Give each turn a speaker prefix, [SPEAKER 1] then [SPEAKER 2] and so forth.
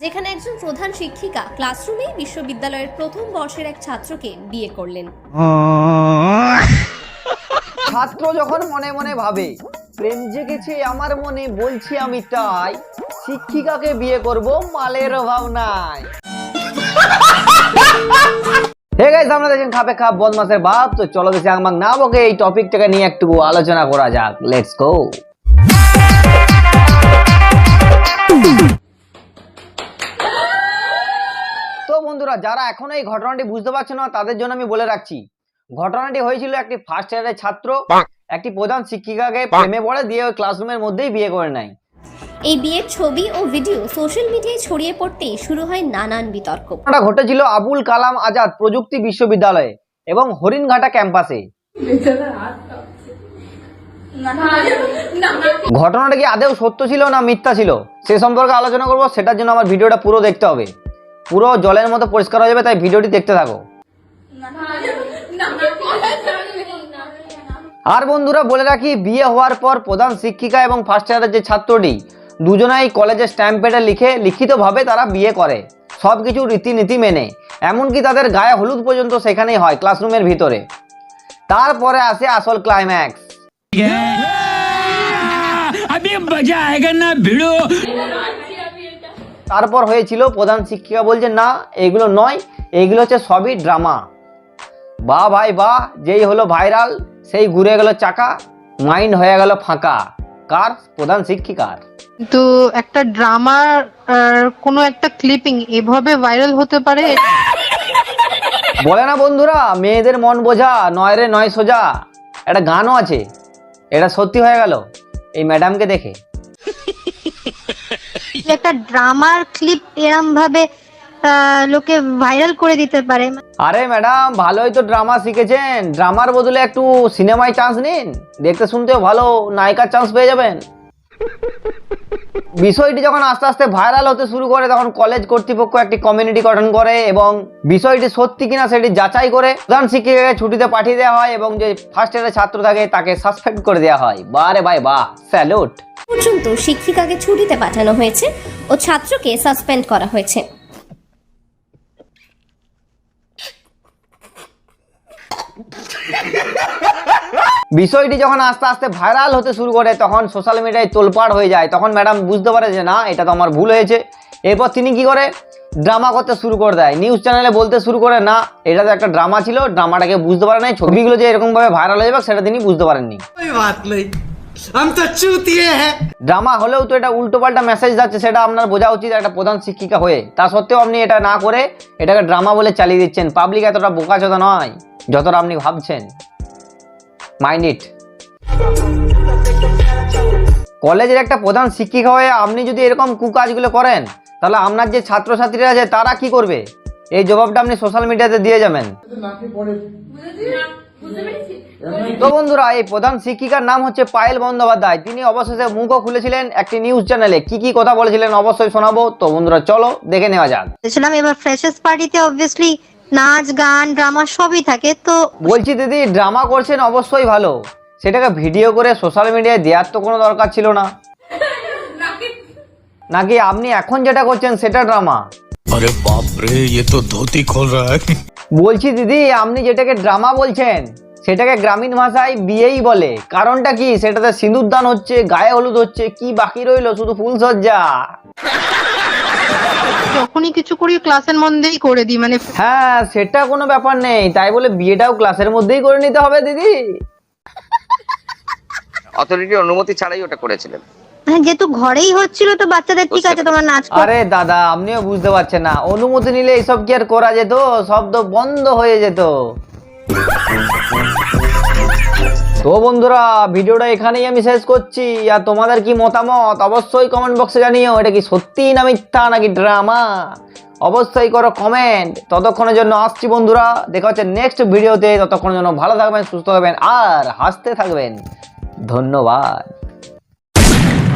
[SPEAKER 1] যেখানে একজন প্রধান শিক্ষিকা ক্লাসরুমেই বিশ্ববিদ্যালয়ের প্রথম বর্ষের এক ছাত্রকে বিয়ে করলেন।
[SPEAKER 2] ছাত্র যখন মনে মনে ভাবে, প্রেম জেগেছে আমার মনে, বলছি আমি তাই, শিক্ষিকাকে বিয়ে করব মালের অভাব নাই হে গাইস আমরা দেখেন খাপে খাপ বদমাসের বাপ। তো চলো বেশি আমাক না বকে, এই টপিকটাকে নিয়ে একটু আলোচনা করা যাক। লেটস গো যারা এখনও এই ঘটনাটি বুঝতে পারছ না তাদের জন্য আমি বলে রাখছি। ঘটনাটি হয়েছিল একটি ফার্স্ট ইয়ারের ছাত্র একটি প্রধান শিক্ষিকাকে প্রেমে পড়ে দিয়ে ওই ক্লাসরুমের মধ্যেই বিয়ে করে নেয়।
[SPEAKER 1] এই বিয়ের ছবি ও ভিডিও সোশ্যাল মিডিয়ায় ছড়িয়ে পড়তেই শুরু হয় নানান বিতর্ক।
[SPEAKER 2] ঘটনাটা ঘটেছিল আবুল কালাম আজাদ প্রযুক্তি বিশ্ববিদ্যালয়ে এবং হরিণঘাটা ক্যাম্পাসে। ঘটনাটা কি আদেও সত্য ছিল না মিথ্যা ছিল সে সম্পর্কে আলোচনা করব সেটার জন্য আমার ভিডিওটা পুরো দেখতে হবে। পুরো জলের মতো পরিষ্কার হয়ে যাবে তাই ভিডিওটি দেখতে থাকো আর বন্ধুরা বলে রাখি বিয়ে হওয়ার পর প্রধান শিক্ষিকা এবং ফার্স্ট ইয়ারের যে ছাত্রটি দুজনাই কলেজে স্ট্যাম্প প্যাডে লিখে লিখিতভাবে তারা বিয়ে করে সব কিছু রীতিনীতি মেনে এমনকি তাদের গায়ে হলুদ পর্যন্ত সেখানেই হয় ক্লাসরুমের ভিতরে তারপরে আসে আসল ক্লাইম্যাক্স তারপর হয়েছিল প্রধান শিক্ষিকা বলছে না এগুলো নয় এগুলো হচ্ছে সবই ড্রামা। বা ভাই বা যেই হলো ভাইরাল সেই ঘুরে গেল চাকা মাইন্ড হয়ে গেল ফাঁকা। কার? প্রধান শিক্ষিকার।
[SPEAKER 3] কিন্তু একটা ড্রামার কোনো একটা ক্লিপিং এভাবে ভাইরাল হতে পারে?
[SPEAKER 2] বলে না বন্ধুরা মেয়েদের মন বোঝা নয় রে নয় সোজা একটা গানও আছে এটা সত্যি হয়ে গেল এই ম্যাডামকে দেখে।
[SPEAKER 4] যে একটা ড্রামার ক্লিপ এরম ভাবে লোকে ভাইরাল করে দিতে পারে।
[SPEAKER 2] আরে ম্যাডাম, ভালোই তো ড্রামা শিখেছেন। ড্রামার বদলে একটু সিনেমায় চান্স নিন। দেখতে শুনতেও ভালো, নায়িকার চান্স পেয়ে যাবেন। বিষয়টি যখন আস্তে আস্তে ভাইরাল হতে শুরু করে, তখন কলেজ কর্তৃপক্ষ একটি কমিউনিটি গঠন করে এবং বিষয়টি সত্যি কিনা সেটি যাচাই করে প্রধান শিক্ষিকাকে ছুটিতে পাঠিয়ে দেওয়া হয় এবং যে ফার্স্ট ইয়ারের ছাত্র থাকে তাকে সাসপেন্ড করে দেওয়া হয়। বারে ভাই বাহ স্যালুট
[SPEAKER 1] পর্যন্ত শিক্ষিকাকে ছুটিতে পাঠানো হয়েছে ও ছাত্রকে সাসপেন্ড করা হয়েছে।
[SPEAKER 2] বিষয়টি যখন আস্তে আস্তে ভাইরাল হতে শুরু করে তখন সোশ্যাল মিডিয়ায় তোলপাড় হয়ে যায়। তখন ম্যাডাম বুঝতে পারে যে না এটা তো আমার ভুল হয়েছে। এরপর তিনি কি করে? ড্রামা করতে শুরু করে দেয়। নিউজ চ্যানেলে বলতে শুরু করে না এটা তো একটা ড্রামা ছিল ড্রামাটাকে বুঝতে পারে নাই। ছবিগুলো যে এরকমভাবে ভাইরাল হয়ে যাবে সেটা তিনি বুঝতে পারেননি। ড্রামা হলেও তো এটা উল্টো পাল্টা মেসেজ যাচ্ছে সেটা আপনার বোঝা উচিত একটা প্রধান শিক্ষিকা হয়ে। তা সত্ত্বেও আপনি এটা না করে এটাকে ড্রামা বলে চালিয়ে দিচ্ছেন। পাবলিক এতটা বোকাচতা নয় যতটা আপনি ভাবছেন। Mind it. কলেজের একটা প্রধান শিক্ষিকা হয়ে আপনি যদি এরকম কুকাজগুলো করেন, তাহলে আপনার যে ছাত্রছাত্রীরা আছে, তারা কি করবে? এই জবাবটা আপনি সোশ্যাল মিডিয়াতে দিয়ে যাবেন। তো বন্ধুরা, এই প্রধান শিক্ষিকার নাম হচ্ছে পায়েল বন্দ্যোপাধ্যায়। তিনি অবশেষে মুখও খুলেছিলেন একটি নিউজ চ্যানেলে কি কি কথা বলেছিলেন অবশ্যই শোনাবো। তো বন্ধুরা, চলো দেখে নেওয়া যাক।
[SPEAKER 4] এবার ফ্রেশার্স পার্টিতে অবভিয়াসলি নাচ গান ড্রামা সবই থাকে তো
[SPEAKER 2] বলছি দিদি ড্রামা করছেন অবশ্যই ভালো। সেটাকে ভিডিও করে সোশ্যাল মিডিয়ায় দেওয়ার তো কোনো দরকার ছিল না। নাকি আপনি এখন যেটা করছেন সেটা ড্রামা
[SPEAKER 5] আরে বাপ রে এ তো ধুতি খোল রা।
[SPEAKER 2] বলছি দিদি আপনি যেটাকে ড্রামা বলছেন সেটাকে গ্রামীণ ভাষায় বিয়েই বলে। কারণটা কি? সেটাতে সিঁদুর দান হচ্ছে গায়ে হলুদ হচ্ছে কি বাকি রইল? শুধু ফুলসজ্জা
[SPEAKER 3] যখনই কিছু করি ক্লাসের মধ্যেই করে দিই মানে
[SPEAKER 2] হ্যাঁ সেটা কোনো ব্যাপার নেই। তাই বলে বিয়েটাও ক্লাসের মধ্যেই করে নিতে হবে দিদি।
[SPEAKER 6] অথরিটির অনুমতি ছাড়াই ওটা করেছিলেন।
[SPEAKER 4] হ্যাঁ, যেহেতু ঘরেই হচ্ছিল তো বাচ্চাদের ঠিক আছে তোমার নাচ কর-
[SPEAKER 2] আরে দাদা আপনিও বুঝতে পারছেন না। অনুমতি নিলে এইসব কি আর করা যেত? শব্দ বন্ধ হয়ে যেত। তো বন্ধুরা, ভিডিওটা এখানেই আমি শেষ করছি। আর তোমাদের কি মতামত? অবশ্যই কমেন্ট বক্সে জানিও, এটা কি সত্যি না মিথ্যা নাকি ড্রামা অবশ্যই করো কমেন্ট ততক্ষণের জন্য আসছি বন্ধুরা, দেখা হচ্ছে নেক্সট ভিডিওতে ততক্ষণের জন্য ভালো থাকবেন, সুস্থ থাকবেন, আর হাসতে থাকবেন। ধন্যবাদ।